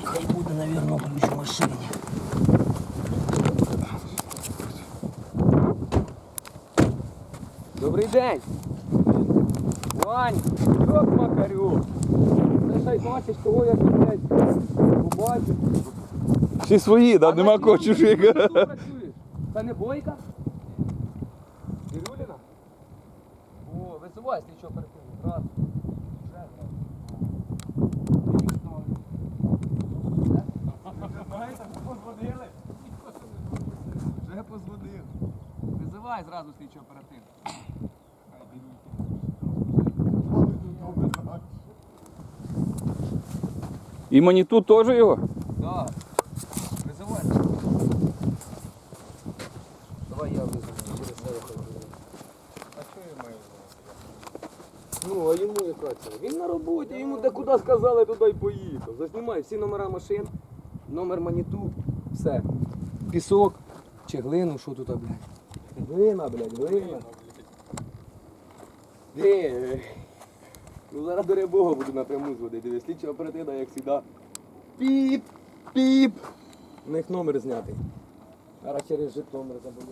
наверное, ключ в машині. Добрий день! Вань, йоп макарю! Це ще й бачиш, кого я тут, блядь, побачив. Всі свої, да? Нема кого чужих. Ти? Це не бойка? Ірюліна? О, висувай слідчого оперативно. Раз. Вже раз. Вже позвонив. Визивай зразу слідчо оперативно. І маніту теж його? Да. Визивай. Давай я визову. Через себе. А що я маю? Ну, а йому яка це? Він на роботі, йому де куди сказали, туди й поїхав. Зазнімай всі номера машин, номер маніту, все. Пісок чи глину, що тут, блядь? Глина, блядь, глина. Де? Ну зараз до Бога буду напряму зводити. Дивись, слідча оперативна, як завжди. Піп, піп. У них номер знятий. Зараз через Житомир забув.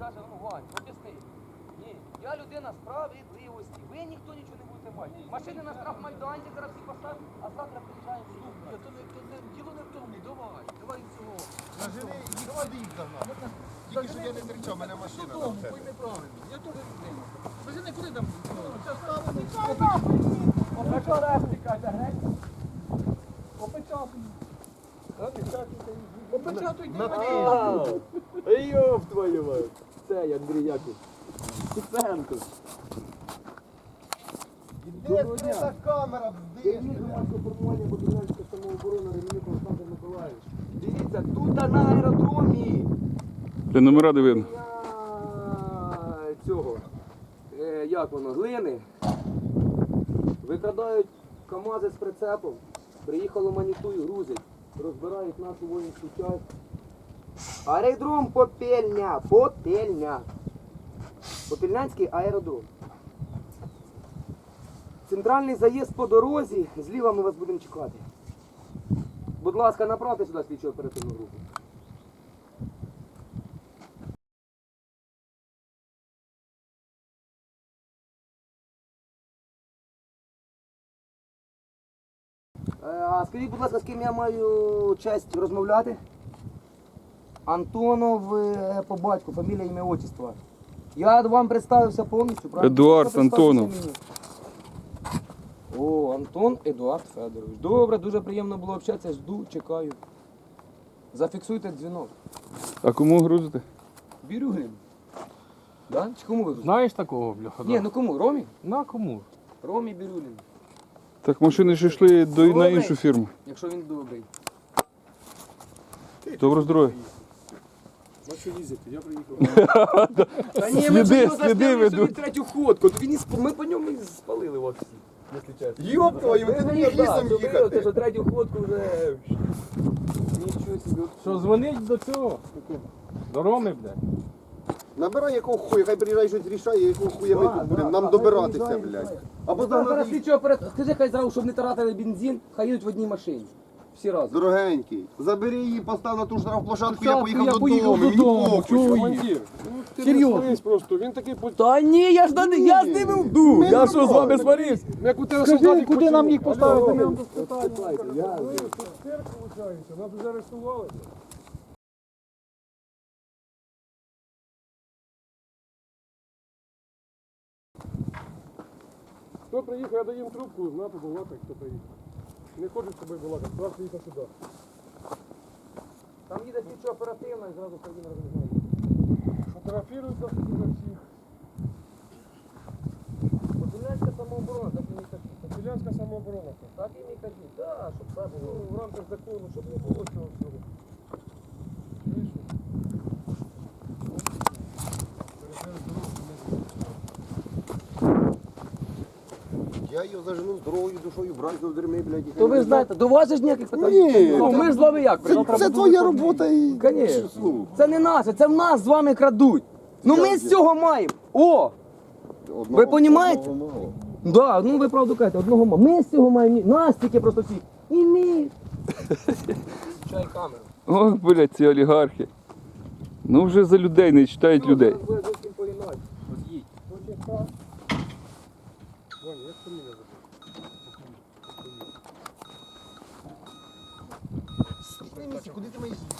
Каже, ну Вань, об'ясни. Ні, я людина справедливості. Ви ніхто нічого не будете мати. Машини на штраф майданці зараз всі поставлять, а завтра приїжджаємо суд. То не, то не, діло не в тому, давай, давай цього. Нажени, їх води їх загнав. Тільки що я не кричав, мене машина. Додому, пойми правильно. Я теж людина. Нажени, куди там? Це. Опечатуйте, каже, геть. Опечатуй. Опечатуйте А, Йоп твою мать. Це я, Андрій Яків. Куценко. Де скрита камера? Де громадського формування Богданська самооборона Ремінюк Олександр Миколаївич. Дивіться, тут на аеродромі. Для номера. Я цього. Е, як воно, глини. Викрадають КАМАЗи з прицепом. Приїхало манітую, грузять. Розбирають нашу воїнську часть. Аеродром Попельня. Попельня. Попільнянський аеродром. Центральний заїзд по дорозі. Зліва ми вас будемо чекати. Будь ласка, направте сюди слідчу оперативну групу. Е, А скажіть, будь ласка, з ким я маю честь розмовляти? Антонов е, по батьку, фамілія, ім'я, отчество. Я вам представився повністю, правильно? Едуард Антонов. О, Антон Едуард Федорович. Добре, дуже приємно було общатися, жду, чекаю. Зафіксуйте дзвінок. А кому грузите? Бірюгин. Да? Чи кому ви? Знаєш такого, бляха? Ні, ну кому? Ромі? На кому? Ромі Бірюгин. Так машини ж йшли до, на іншу фірму. Якщо він добрий. Добро здоров'я. На що їздити? Я приїхав. Та ні, Сліди, ми його сліди ведуть. собі третю ходку. То він і сп- Ми по ньому і спалили в офісі. Йоп твою, ти не міг лісом Це їхати. що третю ходку вже... Нічого собі. Що, дзвонить до цього? До Роми, блядь? Набирай якого хуя, хай приїжджає щось рішає, якого хуя ми тут будемо нам добиратися, блядь. Або Зараз слідчого перед... Скажи, хай зразу, щоб не тратили бензин, хай їдуть в одній машині. Всі разом. Дорогенький, забери її, постав на ту штрафплощадку, я поїхав я додому. поїхав мені додому, похуй. чую. Серйозно. просто, він такий по Та ні, я ж на я з ними вду. Я що з вами сварився? як у тебе Скажи, солдатик куди почув. нам їх поставити? Ми вам виходить, нас заарештували. Хто приїхав, я даю їм трубку, знати балакати, хто приїхав. Не хочуть з тобою балакати, зараз приїхав сюди. Там їде слідчо оперативно і зразу країна він Фотографіруються за всіх. Подільнянська самооборона, так і не кажіть. Селянська самооборона. Так і не кажіть. Так, щоб так було. Ну, в рамках закону, щоб не було цього всього. Я її зажену здоровою душою, братьою в дерми, блядь. і То ви знаєте, до вас же ж ніяких питань. Ні, ну, ми ж з вами як? Це, це твоя робота і... Конечно. Це не наше, це в нас з вами крадуть. Ну ми з цього маємо. О! Ви понімаєте? Да, ну ви правду кажете, одного мало. Ми з цього маємо. ні- Нас тільки просто всі. І ми. Чай камеру. Ох, блядь, ці олігархи. Ну вже за людей не читають людей. Ви зовсім по-інакше. Їдь. Ваня, як фамілія забув? Куди ти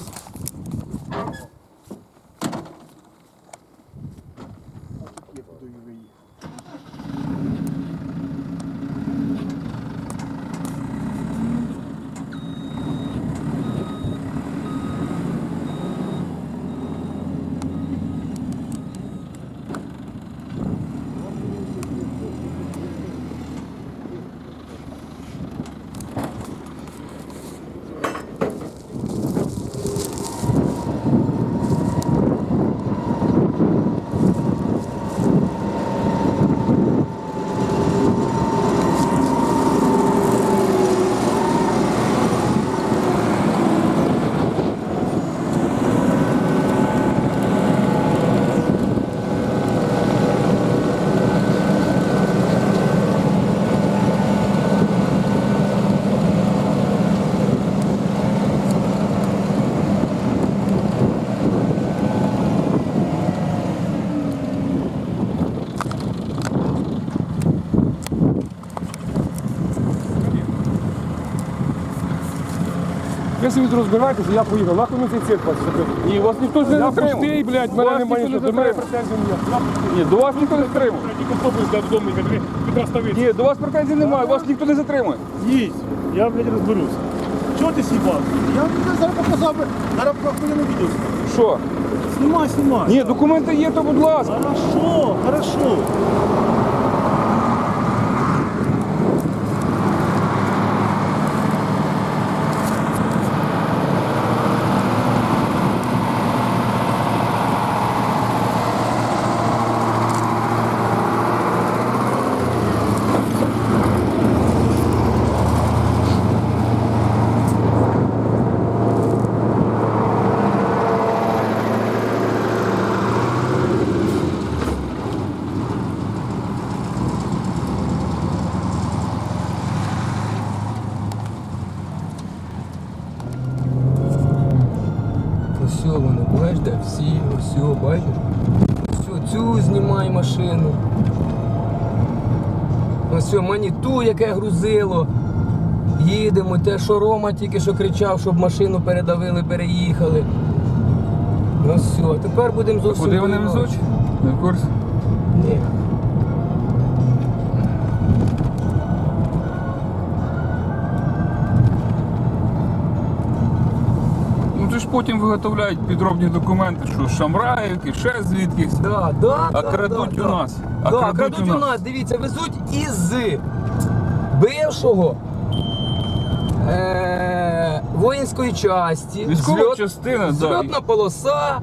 собі тут розбирайтеся, я поїхав. Нахуй мені цей цирк вас? Ні, вас ніхто не Я затримав. пустий, блядь, мене немає нічого. До мене претензій пустий. Ні, до вас ніхто не затримав. Тільки автобус для додому йде, підраставити. Ні, до вас претензій немає, вас ніхто не затримує. Їдь, я, блядь, розберусь. Чого ти сібав? Я тобі зараз показав би, зараз охуєнне відео. Що? Знімай, знімай. Ні, документи є, то будь ласка. Хорошо, хорошо. Ось вони, всі, все, бачиш? Ось цю знімай машину. Ось маніту, яке грузило. Їдемо, те, що Рома тільки що кричав, щоб машину передавили, переїхали. Ну все, тепер будемо зовсім. Куди вони везуть? Не в курсі. Ні. Ти ж потім виготовляють підробні документи, що Шамраївки, ще звідкись. Да, да, А да, крадуть да, у да. нас. А да, крадуть крадуть, у нас. нас. Дивіться, везуть із бившого е- воїнської часті. Військова зльот- частина, да. Зльотна полоса.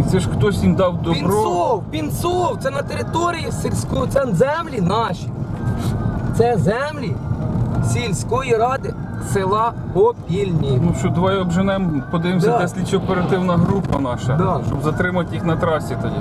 І це ж хтось їм дав добро. Пінцов, Пінцов, це на території сільської, це землі наші. Це землі сільської ради села Опільні. Ну що, давай обженемо, подивимося, Да. де слідчо оперативна група наша, Да. щоб затримати їх на трасі тоді.